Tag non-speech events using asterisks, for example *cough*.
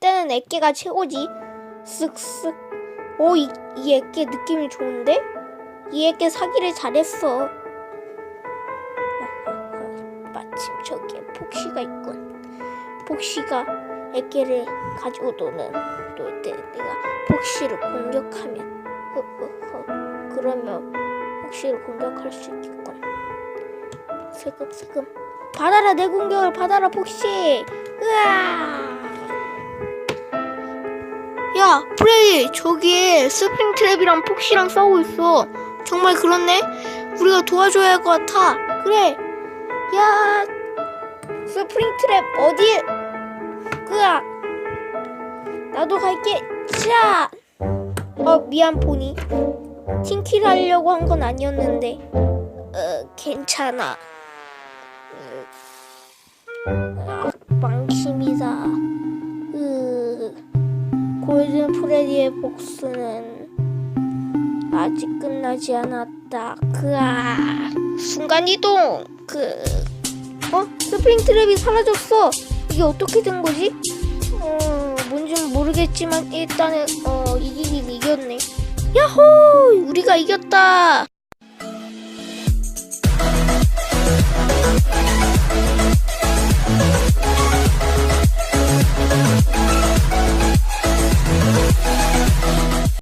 건 애깨가 최고지. 쓱쓱. 오, 이, 이 애깨 느낌이 좋은데? 이 애깨 사기를 잘했어. *laughs* 마침 저기에 폭시가 있군. 폭시가 애깨를 가지고 노는 놀 때 내가 폭시를 공격하면 그러면 폭시를 공격할 수 있겠군. 슬금슬금 받아라 내 공격을 받아라 폭시. 으아. 야, 프레디, 저기에 스프링 트랩이랑 폭시랑 싸우고 있어. 정말 그렇네? 우리가 도와줘야 할 것 같아. 그래. 야, 스프링 트랩 어디에? 그야. 나도 갈게. 자. 어, 미안 보니. 팀킬 하려고 한 건 아니었는데. 어, 괜찮아. 음. 아, 망심이다. 으. 골든 프레디의 복수는 아직 끝나지 않았다. 그아 순간 이동. 그 어? 스프링 트랩이 사라졌어. 이게 어떻게 된 거지? 어, 뭔지는 모르겠지만 일단은 어 이기긴 이겼네. 야호! 우리가 이겼다.